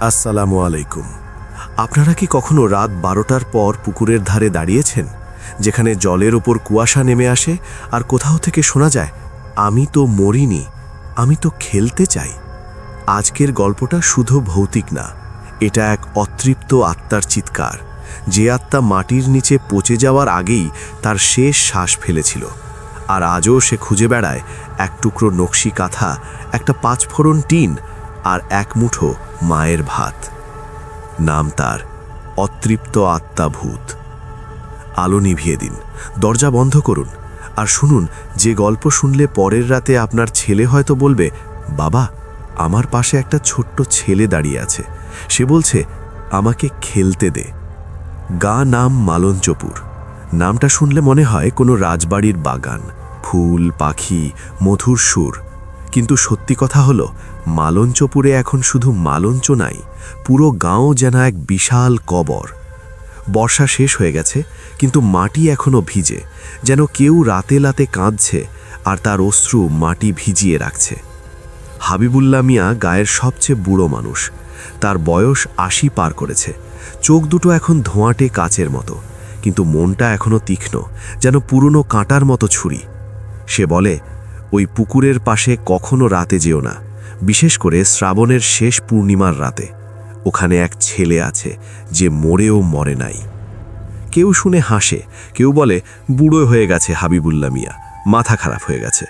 আসসালামু আলাইকুম। আপনারা কি কখনো রাত বারোটার পর পুকুরের ধারে দাঁড়িয়েছেন, যেখানে জলের ওপর কুয়াশা নেমে আসে আর কোথাও থেকে শোনা যায়, আমি তো মরিনি, আমি তো খেলতে চাই আজকের গল্পটা শুধু ভৌতিক না, এটা এক অতৃপ্ত আত্মার চিৎকার, যে আত্মা মাটির নিচে পচে যাওয়ার আগেই তার শেষ শ্বাস ফেলেছিল, আর আজও সে খুঁজে বেড়ায় এক টুকরো নকশি কাঁথা, একটা পাঁচফোড়ন টিন আর এক মুঠো মায়ের ভাত। নাম তার অতৃপ্ত আত্মা ভূত আলো নিভিয়ে দিন, দরজা বন্ধ করুন আর শুনুন, যে গল্প শুনলে পরের রাতে আপনার ছেলে হয়তো বলবে, বাবা, আমার পাশে একটা ছোট্ট ছেলে দাঁড়িয়ে আছে। সে বলছে, আমাকে খেলতে দে। গা নাম মালঞ্চপুর। নামটা শুনলে মনে হয় কোনো রাজবাড়ির বাগান। ফুল, পাখি, মধুর সুর। কিন্তু সত্যি কথা হলো, মালঞ্চপুরে এখন শুধু মালঞ্চ নাই, পুরো গাঁও যেন এক বিশাল কবর। বর্ষা শেষ হয়ে গেছে, কিন্তু মাটি এখনও ভিজে, যেন কেউ রাতে লাতে কাঁদছে আর তার অশ্রু মাটি ভিজিয়ে রাখছে। হাবিবুল্লা মিয়া গায়ের সবচেয়ে বুড়ো মানুষ, তার বয়স আশি পার করেছে, চোখ দুটো এখন ধোঁয়াটে কাচের মতো, কিন্তু মনটা এখনও তীক্ষ্ণ, যেন পুরনো কাঁটার মতো ছুরি। সে বলে ওই পুকুরের পাশে কখনো রাতে যেও না, বিশেষ করে শ্রাবণের শেষ পূর্ণিমার রাতে। ওখানে এক ছেলে আছে যে মরেও মরে নাই। কেউ শুনে হাসে, কেউ বলে, বুড়ো হয়ে গেছে হাবিবুল্লা মিয়া, মাথা খারাপ হয়ে গেছে।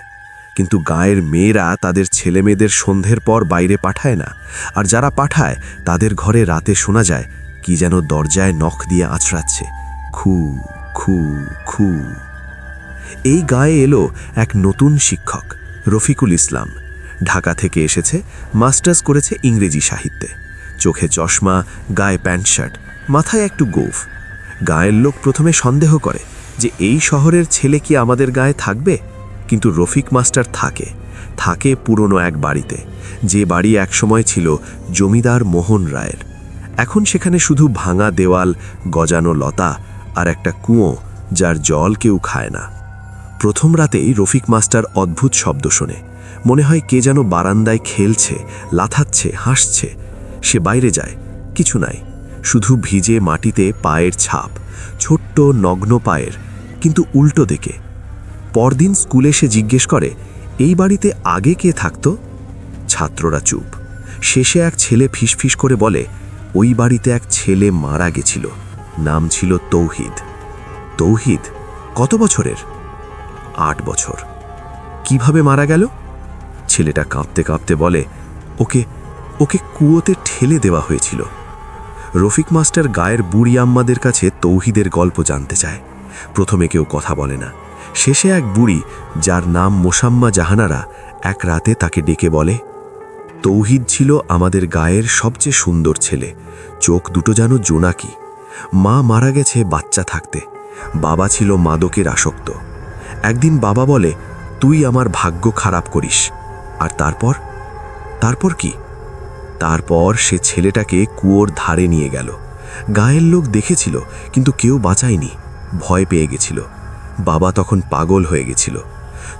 কিন্তু গায়ের মেয়েরা তাদের ছেলে মেয়েদের সন্ধ্যের পর বাইরে পাঠায় না, আর যারা পাঠায়, তাদের ঘরে রাতে শোনা যায়, কি যেন দরজায় নখ দিয়ে আছড়াচ্ছে খু খু খু এই গায়ে এলো এক নতুন শিক্ষক, রফিকুল ইসলাম। ঢাকা থেকে এসেছে, মাস্টার্স করেছে ইংরেজি সাহিত্যে। চোখে চশমা, গায়ে প্যান্ট শার্ট, মাথায় একটু গোফ। গায়ের লোক প্রথমে সন্দেহ করে যে এই শহরের ছেলে কি আমাদের গায়ে থাকবে? কিন্তু রফিক মাস্টার থাকে থাকে পুরনো এক বাড়িতে। যে বাড়ি একসময় ছিল জমিদার মোহন রায়ের। এখন সেখানে শুধু ভাঙা দেওয়াল, গজানো লতা আর একটা কুঁয়ো যার জল কেউ খায় না। প্রথম রাতেই রফিক মাস্টার অদ্ভুত শব্দ শোনে। মনে হয় কে যেন বারান্দায় খেলছে, লাথাচ্ছে, হাসছে। সে বাইরে যায়, কিছু নাই। শুধু ভিজে মাটিতে পায়ের ছাপ, ছোট্ট নগ্ন পায়ের, কিন্তু উল্টো দিকে। পরদিন স্কুলে সে জিজ্ঞেস করে, এই বাড়িতে আগে কে থাকত? ছাত্ররা চুপ। শেষে এক ছেলে ফিসফিস করে বলে, ওই বাড়িতে এক ছেলে মারা গেছিল। নাম ছিল তৌহিদ। তৌহিদ কত বছরের? আট বছর। কীভাবে মারা গেল? ছেলেটা কাঁপতে কাঁপতে বলে, ওকে ওকে কুয়োতে ঠেলে দেওয়া হয়েছিল। রফিক মাস্টার গায়ের বুড়ি আম্মাদের কাছে তৌহিদের গল্প জানতে চায়। প্রথমে কেউ কথা বলে না। শেষে এক বুড়ি, যার নাম মোসাম্মা জাহানারা, এক রাতে তাকে ডেকে বলে, তৌহিদ ছিল আমাদের গায়ের সবচেয়ে সুন্দর ছেলে। চোখ দুটো যেন জোনাকি। মা মারা গেছে বাচ্চা থাকতে। বাবা ছিল মাদকের আসক্ত। একদিন বাবা বলে, তুই আমার ভাগ্য খারাপ করিস। আর তারপর? তারপর কি? তারপর সে ছেলেটাকে কুয়োর ধারে নিয়ে গেল। গায়ের লোক দেখেছিল, কিন্তু কেউ বাঁচায়নি। ভয় পেয়ে গেছিল। বাবা তখন পাগল হয়ে গেছিল।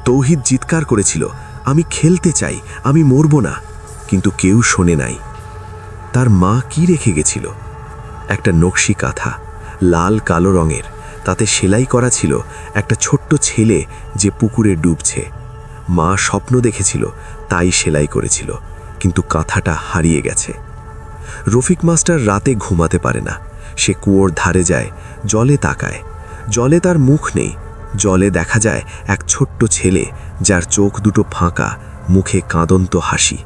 তৌহিদ চিৎকার করেছিল, আমি খেলতে চাই, আমি মরব না। কিন্তু কেউ শোনে নাই। তার মা কি রেখে গেছিল? একটা নকশি কাঁথা, লাল কালো রঙের। তাতে সেলাই করা ছিল একটা ছোট্ট ছেলে যে পুকুরে ডুবছে। মা স্বপ্ন দেখেছিল, তাই সেলাই করেছিল, কিন্তু কাঁথাটা হারিয়ে গেছে। রফিক মাস্টার রাতে ঘুমাতে পারে না। সে কুয়োর ধারে যায়, জলে তাকায়। জলে তার মুখ নেই। জলে দেখা যায় এক ছোট্ট ছেলে, যার চোখ দুটো ফাঁকা, মুখে কাঁদন্ত হাসি।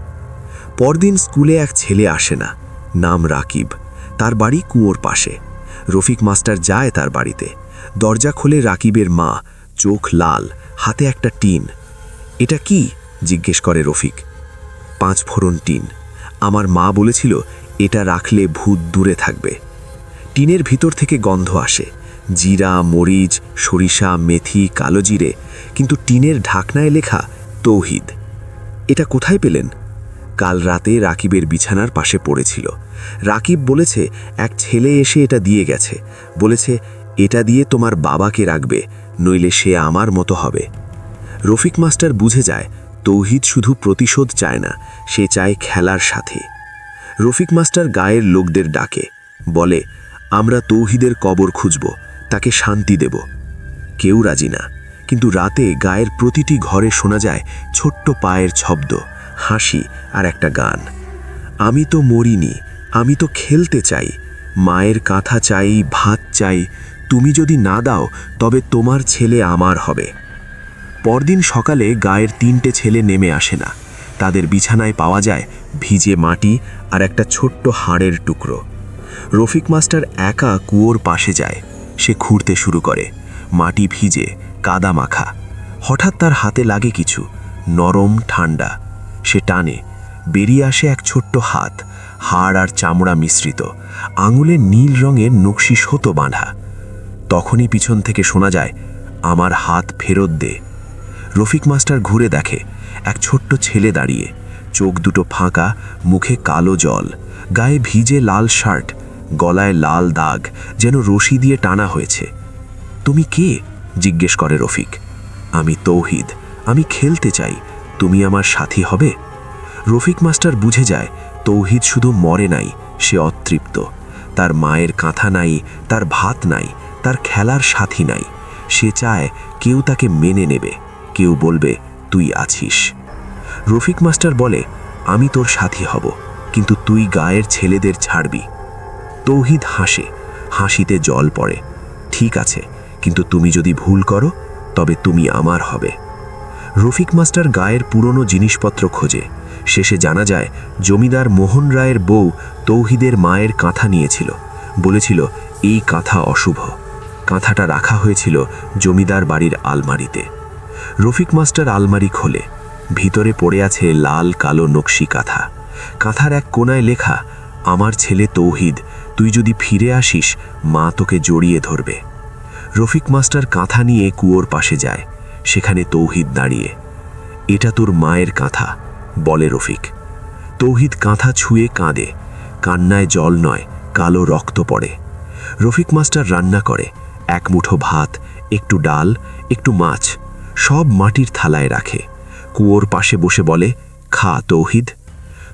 পরদিন স্কুলে এক ছেলে আসে না, নাম রাকিব। তার বাড়ি কুয়োর পাশে। রফিক মাস্টার যায় তার বাড়িতে। দরজা খোলে রাকিবের মা, চোখ লাল, হাতে একটা টিন। এটা কি? জিজ্ঞেস করে রফিক। পাঁচ ফোড়ন টিন। আমার মা বলেছিল, এটা রাখলে ভূত দূরে থাকবে। টিনের ভিতর থেকে গন্ধ আসে। জিরা, মরিচ, সরিষা, মেথি, কালো জিরে, কিন্তু টিনের ঢাকনায় লেখা তৌহিদ। এটা কোথায় পেলেন? কাল রাতে রাকিবের বিছানার পাশে পড়েছিল। রাকিব বলেছে, এক ছেলে এসে এটা দিয়ে গেছে। বলেছে এটা দিয়ে তোমার বাবাকে রাখবে, নইলে সে আমার মতো হবে। রফিক মাস্টার বুঝে যায়, তৌহিদ শুধু প্রতিশোধ চায় না, সে চায় খেলার সাথে। রফিক মাস্টার গায়ের লোকদের ডাকে, বলে, আমরা তৌহিদের কবর খুঁজব, তাকে শান্তি দেব। কেউ রাজি না, কিন্তু রাতে গায়ের প্রতিটি ঘরে শোনা যায় ছোট্ট পায়ের শব্দ হাসি আর একটা গান। আমি তো মরিনি, আমি তো খেলতে চাই, মায়ের কাঁথা চাই, ভাত চাই তুমি যদি না দাও, তবে তোমার ছেলে আমার হবে। পরদিন সকালে গায়ের তিনটে ছেলে নেমে আসে না। তাদের বিছানায় পাওয়া যায় ভিজে মাটি আর একটা ছোট্ট হাড়ের টুকরো। রফিক মাস্টার একা কুয়োর পাশে যায়। সে খুঁড়তে শুরু করে। মাটি ভিজে, কাদা মাখা। হঠাৎ তার হাতে লাগে কিছু, নরম ঠান্ডা। সে টানে, বেরিয়ে আসে এক ছোট্ট হাত। হাড় আর চামড়া মিশ্রিত। আঙুলে নীল রঙের নকশি সতো বাঁধা। তখনই পিছন থেকে শোনা যায়, আমার হাত ফেরত দে। রফিক মাস্টার ঘুরে দেখে, এক ছোট্ট ছেলে দাঁড়িয়ে, চোখ দুটো ফাঁকা, মুখে কালো জল, গায়ে ভিজে লাল শার্ট, গলায় লাল দাগ, যেন রশি দিয়ে টানা হয়েছে। তুমি কে? জিজ্ঞেস করে রফিক। আমি তৌহিদ, আমি খেলতে চাই, তুমি আমার সাথী হবে? রফিক মাস্টার বুঝে যায়, তৌহিদ শুধু মরে নাই, সে অতৃপ্ত। তার মায়ের কাঁথা নাই, তার ভাত নাই তার খেলার সাথী নাই। সে চায় কেউ তাকে মেনে নেবে, কেউ বলবে, তুই আছিস। রফিক মাস্টার বলে, আমি তোর সাথী হব, কিন্তু তুই গায়ের ছেলেদের ছাড়বি। তৌহিদ হাসে, হাসিতে জল পড়ে, ঠিক আছে, কিন্তু তুমি যদি ভুল করো, তবে তুমি আমার হবে। রফিক মাস্টার গায়ের পুরনো জিনিসপত্র খোঁজে, শেষে জানা যায়, জমিদার মোহন রায়ের বউ তৌহিদের মায়ের কাঁথা নিয়েছিল, বলেছিল, এই কাঁথা অশুভ। কাঁথাটা রাখা হয়েছিল জমিদার বাড়ির আলমারিতে। রফিক মাস্টার আলমারি খোলে। ভিতরে পড়ে আছে লাল কালো নকশি কাঁথা। কাঁথার এক কোনায় লেখা, আমার ছেলে তৌহিদ, তুই যদি ফিরে আসিস, মা তোকে জড়িয়ে ধরবে। রফিক মাস্টার কাঁথা নিয়ে কুয়োর পাশে যায়, সেখানে তৌহিদ দাঁড়িয়ে। এটা তোর মায়ের কাঁথা, বলে রফিক। তৌহিদ কাঁথা ছুঁয়ে কাঁদে। কান্নায় জল নয়, কালো রক্ত পড়ে। রফিক মাস্টার রান্না করে। এক মুঠো ভাত, একটু ডাল, একটু মাছ, সব মাটির থালায় রাখে। কুয়োর পাশে বসে বলে, খা তৌহিদ।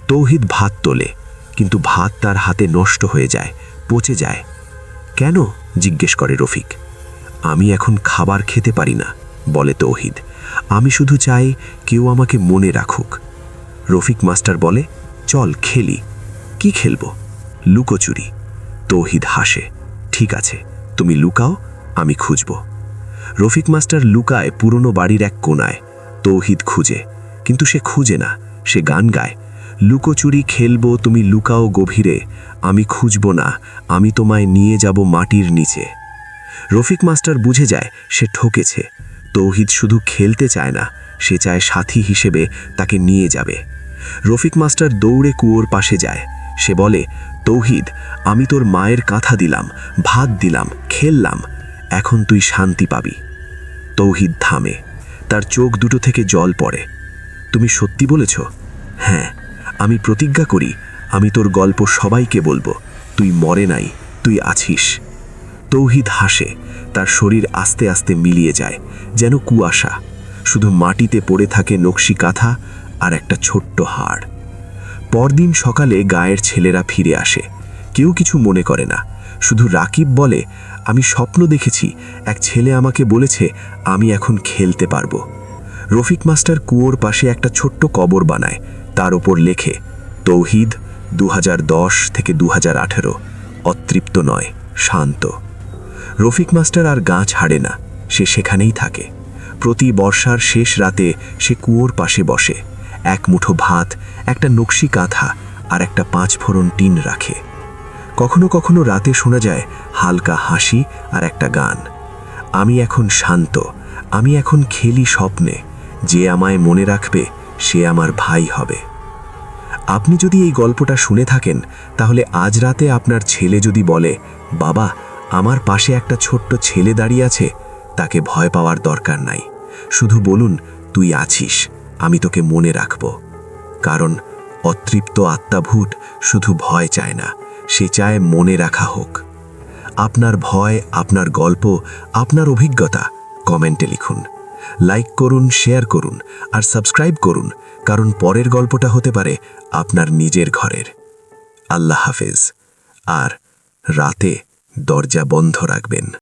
তৌহিদ ভাত তোলে, কিন্তু ভাত তার হাতে নষ্ট হয়ে যায়, পচে যায়। কেন? জিজ্ঞেস করে রফিক। আমি এখন খাবার খেতে পারি না, বলে তৌহিদ। আমি শুধু চাই কেউ আমাকে মনে রাখুক। রফিক মাস্টার বলে, চল খেলি। কি খেলব? লুকোচুরি। তৌহিদ হাসে, ঠিক আছে, তুমি লুকাও আমি খুঁজব। রফিক মাস্টার লুকায় পুরনো বাড়ির এক কোনায় তৌহিদ খুঁজে, কিন্তু সে খুঁজে না, সে গান গায়। লুকোচুরি খেলব, তুমি লুকাও গভীরে, আমি খুঁজব না, আমি তোমায় নিয়ে যাব মাটির নিচে। রফিক মাস্টার বুঝে যায় সে ঠকেছে। তৌহিদ শুধু খেলতে চায় না, সে চায় সাথী হিসেবে তাকে নিয়ে যাবে। রফিক মাস্টার দৌড়ে কুয়োর পাশে যায়। সে বলে, তৌহিদ, আমি তোর মায়ের কাঁথা দিলাম, ভাত দিলাম, খেললাম এখন তুই শান্তি পাবি। তৌহিদ থামে। তার চোখ দুটো থেকে জল পড়ে। তুমি সত্যি বলেছ? হ্যাঁ আমি প্রতিজ্ঞা করি, আমি তোর গল্প সবাইকে বলব। তুই মরে নাই, তুই আছিস। তৌহিদ হাসে। তার শরীর আস্তে আস্তে মিলিয়ে যায়, যেন কুয়াশা। শুধু মাটিতে পড়ে থাকে নকশি কাঁথা আর একটা ছোট্ট হাড়। পরদিন সকালে গায়ের ছেলেরা ফিরে আসে। কেউ কিছু মনে করে না। শুধু রাকিব বলে আমি স্বপ্ন দেখেছি, এক ছেলে আমাকে বলেছে, আমি এখন খেলতে পারব। রফিক মাস্টার কুয়োর পাশে একটা ছোট্ট কবর বানায়, তার ওপর লেখে, তৌহিদ দু হাজার দশ থেকে দু হাজার আঠারো, অতৃপ্ত নয়, শান্ত। রফিক মাস্টার আর গা ছাড়ে না, সে সেখানেই থাকে। প্রতি বর্ষার শেষ রাতে সে কুয়োর পাশে বসে, এক মুঠো ভাত, একটা নকশি কাঁথা আর একটা পাঁচ ফোড়ন টিন রাখে। কখনো কখনো রাতে শোনা যায় হালকা হাসি আর একটা গান। আমি এখন শান্ত, আমি এখন খেলি স্বপ্নে, যে আমায় মনে রাখবে সে আমার ভাই হবে। আপনি যদি এই গল্পটা শুনে থাকেন, তাহলে আজ রাতে আপনার ছেলে যদি বলে, বাবা, আমার পাশে একটা ছোট্ট ছেলে দাঁড়িয়ে আছে, তাকে ভয় পাওয়ার দরকার নাই। শুধু বলুন, তুই আছিস, আমি তোকে মনে রাখব। কারণ অতৃপ্ত আত্মাভূত শুধু ভয় চায় না, সে চায় মনে রাখা হোক। আপনার ভয়, আপনার গল্প, আপনার অভিজ্ঞতা কমেন্টে লিখুন। লাইক করুন, শেয়ার করুন আর সাবস্ক্রাইব করুন, কারণ পরের গল্পটা হতে পারে আপনার নিজের ঘরের। আল্লাহ হাফেজ। আর রাতে দরজা বন্ধ রাখবেন।